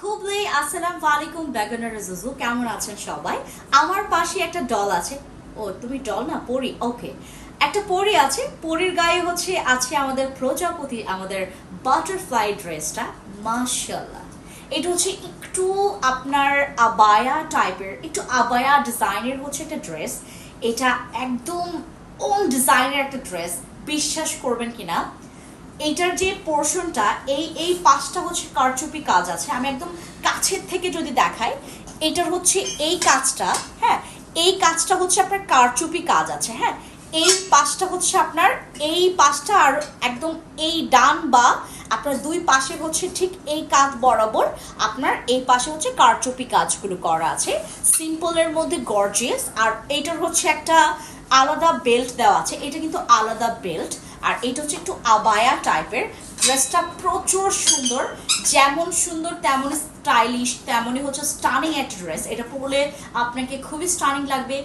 খুবলি, আসসালামু আলাইকুম বেগনার জুজু কেমন আছেন সবাই? আমার পাশে একটা ডল আছে। ও, তুমি ডল না, পরি? ওকে একটা পরি আছে। পরির গায়ে হচ্ছে, আছে আমাদের প্রজাপতি, আমাদের বাটারফ্লাই ড্রেসটা মাশাল্লাহ এটা হচ্ছে একটু আপনার আবায়া টাইপের একটু আবায়া ডিজাইনের হচ্ছে একটা ড্রেস এটা একদম ওন ডিজাইনের একটা ড্রেস বিশ্বাস করবেন কিনা? এইটার যে পোর্শনটা এই এই পাঁচটা হচ্ছে কারচুপি কাজ আছে। আমি একদম কাছের থেকে যদি দেখাই এটার হচ্ছে এই কাজটা হ্যাঁ? এই কাজটা হচ্ছে আপনার কারচুপি কাজ আছে হ্যাঁ? এই পাশটা হচ্ছে আপনার, এই পাশটা আর একদম এই ডান বা আপনার দুই পাশে হচ্ছে ঠিক এই কাজ বরাবর আপনার এই পাশে হচ্ছে কারচুপি কাজগুলো করা আছে। সিম্পলের মধ্যে গর্জিয়াস আর এইটার হচ্ছে একটা আলাদা বেল্ট দেওয়া আছে। এটা কিন্তু আলাদা বেল্ট আর এটা হচ্ছে একটু আবায়া টাইপের ড্রেসটা প্রচুর সুন্দর। যেমন সুন্দর, তেমন স্টাইলিশ তেমনই হচ্ছে স্টানিং একটা ড্রেস এটা পরলে আপনাকে খুবই স্টানিং লাগবে।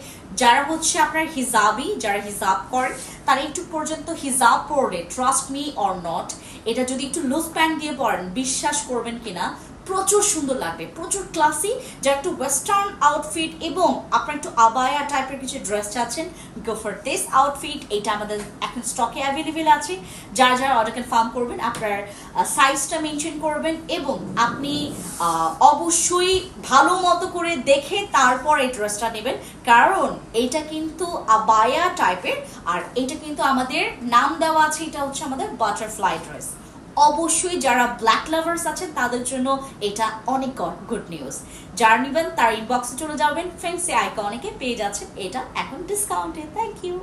যারা হচ্ছে আপনার হিজাবি, যারা হিজাব করে, তারা একটু পর্যন্ত হিজাব পরলে ট্রাস্ট মি অর নট এটা যদি একটু লুজ প্যান্ট দিয়ে পড়েন বিশ্বাস করবেন কিনা প্রচুর সুন্দর লাগবে, প্রচুর ক্লাসি যারা একটু ওয়েস্টার্ন আউটফিট এবং আপনার একটু আবায়া টাইপের কিছু ড্রেস চাচ্ছেন গো ফর দিস আউটফিট এটা আমাদের এখন স্টকে অ্যাভেলেবেল আছে। যারা যারা অর্ডার কনফার্ম করবেন, আপনার সাইজটা মেনশন করবেন এবং আপনি অবশ্যই ভালো মতো করে দেখে তারপর এই ড্রেসটা নেবেন। কারণ এইটা কিন্তু আবায়া টাইপের আর এটা কিন্তু আমাদের নাম দেওয়া আছে, এটা হচ্ছে আমাদের বাটারফ্লাই ড্রেস অবশ্যই যারা ব্ল্যাক লাভার্স আছেন, তাদের জন্য এটা অনেক গুড নিউজ যারা নেবেন, তার ইনবক্সে চলে যাবেন। ফ্রেন্ডসে অনেকে পেয়ে যাচ্ছেন। এটা এখন ডিসকাউন্টে থ্যাংক ইউ